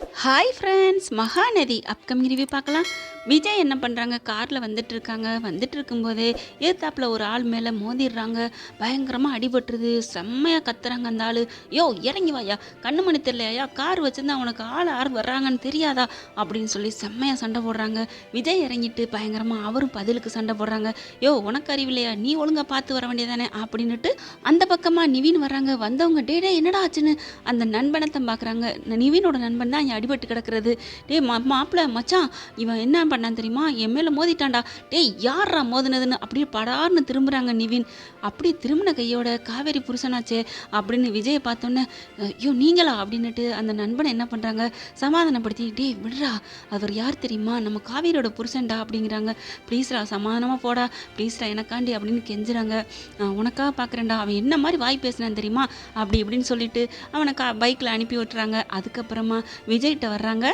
Hi friends Mahanadi upcoming review பார்க்கலாம். விஜய் என்ன பண்ணுறாங்க காரில் வந்துட்டு இருக்காங்க வந்துட்டு இருக்கும்போது ஏத்தாப்பில் ஒரு ஆள் மேலே மோதிடுறாங்க. பயங்கரமாக அடிபட்டுருது. செம்மையாக கத்துறாங்க அந்த ஆள். யோ இறங்கி வாயா. கண்ணு மணி தெரியலையா? கார் வச்சுருந்தா உனக்கு ஆள் யார் வர்றாங்கன்னு தெரியாதா? அப்படின்னு சொல்லி செம்மையாக சண்டை போடுறாங்க. விஜய் இறங்கிட்டு பயங்கரமாக அவரும் பதிலுக்கு சண்டை போடுறாங்க. யோ உனக்கு அறிவில்லையா? நீ ஒழுங்காக பார்த்து வர வேண்டியதானே? அப்படின்னுட்டு அந்த பக்கமாக நிவின் வர்றாங்க. வந்தவங்க டே டே என்னடா ஆச்சுன்னு அந்த நண்பனத்தை பார்க்குறாங்க. நிவினோட நண்பன் தான் இங்கே அடிபட்டு கிடக்கிறது. டேய் மா மாப்பிள்ள மச்சான் இவன் என்ன பண்ணான் தெரியுமா? என் மேலே மோதிட்டான்டா. டேய் யாரா மோதினதுன்னு அப்படியே படார்னு திரும்புகிறாங்க நிவின். அப்படி திரும்பின கையோட காவேரி புருஷனாச்சே அப்படின்னு விஜயை பார்த்தோன்னே ஐயோ நீங்களா? அப்படின்னுட்டு அந்த நண்பனை என்ன பண்ணுறாங்க சமாதானப்படுத்தி டேய் விடுறா. அவர் யார் தெரியுமா? நம்ம காவேரியோட புருஷன்டா? அப்படிங்கிறாங்க. ப்ளீஸ்ரா சமாதானமாக போடா. ப்ளீஸ்ரா எனக்காண்டி அப்படின்னு கெஞ்சுறாங்க. உனக்காக பார்க்குறேன்டா அவன் என்ன மாதிரி வாய் பேசினான் தெரியுமா? அப்படி இப்படின்னு சொல்லிட்டு அவனை கா பைக்கில் அனுப்பி விட்டுறாங்க. அதுக்கப்புறமா விஜய்கிட்ட வர்றாங்க.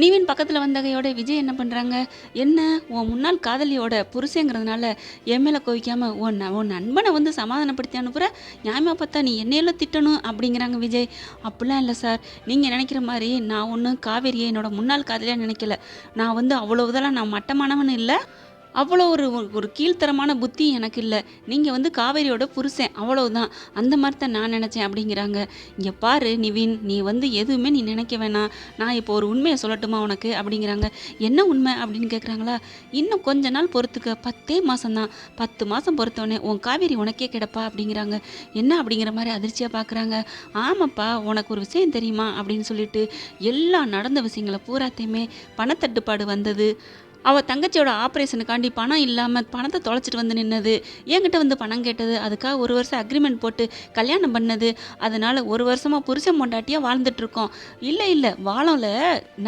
நீவின் பக்கத்தில் வந்தகையோட விஜய் என்ன பண்ணுறாங்க என்ன? உன் முன்னாள் காதலியோட புருஷங்கிறதுனால என் மேலே கோவிக்காம உன் உன் நண்பனை வந்து சமாதானப்படுத்தி அனுப்புகிற நியாயமாக பார்த்தா நீ என்னையெல்லாம் திட்டணும் அப்படிங்கிறாங்க விஜய். அப்படிலாம் இல்லை சார். நீங்கள் நினைக்கிற மாதிரி நான் ஒன்றும் காவேரியை என்னோட முன்னாள் காதலியாக நினைக்கல. நான் வந்து அவ்வளோ இதெல்லாம் நான் மட்டமானவன் இல்லை. அவ்வளோ ஒரு ஒரு கீழ்த்தரமான புத்தி எனக்கு இல்லை. நீங்கள் வந்து காவேரியோட புருஷன் அவ்வளோதான் அந்த மாதிரி தான் நான் நினச்சேன் அப்படிங்கிறாங்க. இங்கே பாரு நிவின் நீ வந்து எதுவுமே நீ நினைக்க வேணாம். நான் இப்போ ஒரு உண்மையை சொல்லட்டுமா உனக்கு? அப்படிங்கிறாங்க. என்ன உண்மை அப்படின்னு கேட்குறாங்களா இன்னும் கொஞ்ச நாள் பொறுத்துக்க பத்தே மாதம்தான் பத்து மாதம் பொறுத்தவொடனே உன் காவேரி உனக்கே கிடப்பா? அப்படிங்கிறாங்க. என்ன அப்படிங்கிற மாதிரி அதிர்ச்சியாக பார்க்குறாங்க ஆமாப்பா உனக்கு ஒரு விஷயம் தெரியுமா? அப்படின்னு சொல்லிட்டு எல்லா நடந்த விஷயங்களை பூராத்தையுமே பணத்தட்டுப்பாடு வந்தது. அவள் தங்கச்சியோட ஆப்ரேஷனுக்காண்டி பணம் இல்லாமல் பணத்தை தொலைச்சிட்டு வந்து நின்னது. என்கிட்ட வந்து பணம் கேட்டது. அதுக்காக ஒரு வருஷம் அக்ரிமெண்ட் போட்டு கல்யாணம் பண்ணது. அதனால் ஒரு வருஷமாக புருஷன் பொண்டாட்டியாக வாழ்ந்துட்டுருக்கோம். இல்லை இல்லை வாழல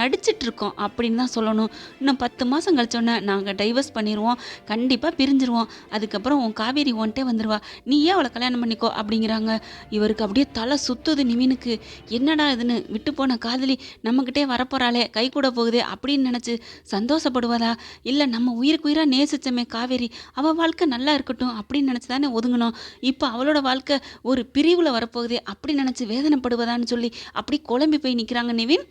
நடிச்சிட்டு இருக்கோம் அப்படின்னு தான் சொல்லணும். இன்னும் பத்து மாதம் கழிச்சோன்னே நாங்கள் டைவர்ஸ் பண்ணிடுவோம் கண்டிப்பாக பிரிஞ்சிருவோம். அதுக்கப்புறம் உன் காவேரி ஒன்ட்டே வந்துடுவா நீ ஏன் அவளை கல்யாணம் பண்ணிக்கோ அப்படிங்கிறாங்க. இவருக்கு அப்படியே தலை சுத்துது நிவினுக்கு. என்னடா இதுன்னு விட்டு போன காதலி நம்மக்கிட்டே வரப்போகிறாளே கை கூட போகுதே அப்படின்னு நினச்சி சந்தோஷப்படுவதா இல்லை நம்ம உயிருக்கு உயிராக நேசிச்சமே காவேரி அவள் வாழ்க்கை நல்லா இருக்கட்டும் அப்படின்னு நினச்சி தானே ஒதுங்கணும். இப்போ அவளோட வாழ்க்கை ஒரு பிரிவில் வரப்போகுதே அப்படி நினச்சி வேதனைப்படுவதான்னு சொல்லி அப்படி குழம்பி போய் நிற்கிறாங்க நிவின்.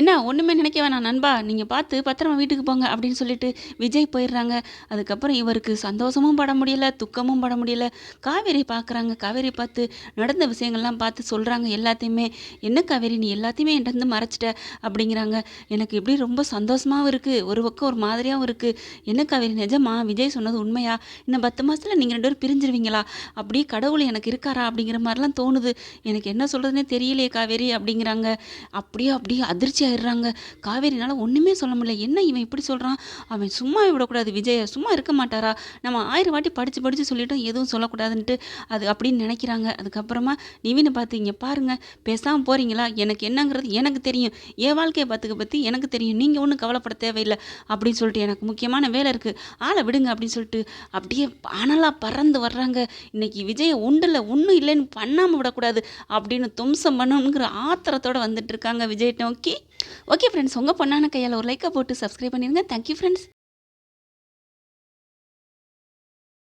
என்ன ஒன்றுமே நினைக்க வேணாம் நண்பா. நீங்கள் பார்த்து பத்திரமா வீட்டுக்கு போங்க அப்படின்னு சொல்லிட்டு விஜய் போயிடுறாங்க. அதுக்கப்புறம் இவருக்கு சந்தோஷமும் பட முடியல துக்கமும் பட முடியல. காவேரி பார்க்குறாங்க காவேரி பார்த்து நடந்த விஷயங்கள்லாம் பார்த்து சொல்கிறாங்க எல்லாத்தையுமே. என்ன காவேரி நீ எல்லாத்தையுமே என்கிட்ட இருந்து மறைச்சிட்ட அப்படிங்கிறாங்க. எனக்கு இப்படி ரொம்ப சந்தோஷமாகவும் இருக்குது ஒரு பக்கம் ஒரு மாதிரியாகவும் இருக்குது என்ன காவேரி நிஜமா விஜய் சொன்னது உண்மையா? இன்னும் பத்து மாதத்தில் நீங்கள் ரெண்டு பேரும் பிரிஞ்சிருவீங்களா? அப்படியே கடவுள் எனக்கு இருக்காரா அப்படிங்கிற மாதிரிலாம் தோணுது. எனக்கு என்ன சொல்கிறதுனே தெரியலையே காவேரி அப்படிங்கிறாங்க. அப்படியே அப்படியே அதிர்ச்சி ஆயிடுறாங்க. காவேரினால் ஒன்றுமே சொல்ல முடியல. என்ன இவன் இப்படி சொல்கிறான் அவன் சும்மா விடக்கூடாது விஜய. சும்மா இருக்க மாட்டாரா? நம்ம ஆயிரம் வாட்டி படித்து படித்து சொல்லிட்டோம் எதுவும் சொல்லக்கூடாதுன்ட்டு அது அப்படின்னு நினைக்கிறாங்க. அதுக்கப்புறமா நிவினை பார்த்து இங்கே பாருங்கள் பேசாமல் போகிறீங்களா எனக்கு என்னங்கிறது எனக்கு தெரியும். என் வாழ்க்கையை பார்த்துக்க பற்றி எனக்கு தெரியும். நீங்கள் ஒன்றும் கவலைப்பட தேவையில்லை. அப்படின்னு சொல்லிட்டு எனக்கு முக்கியமான வேலை இருக்குது ஆளை விடுங்க அப்படின்னு சொல்லிட்டு அப்படியே அனலாக பறந்து வர்றாங்க. இன்னைக்கு விஜயை உண்டில் ஒன்றும் இல்லைன்னு பண்ணாமல் விடக்கூடாது அப்படின்னு தும்சம் பண்ணணுங்கிற ஆத்திரத்தோடு வந்துட்டு இருக்காங்க விஜய் நோக்கி ஓகே ஃப்ரெண்ட்ஸ் உங்கள் பொண்ணான கையால் ஒரு லைக்கை போட்டு சப்ஸ்கிரைப் பண்ணிடுங்க தேங்க்யூ ஃப்ரெண்ட்ஸ்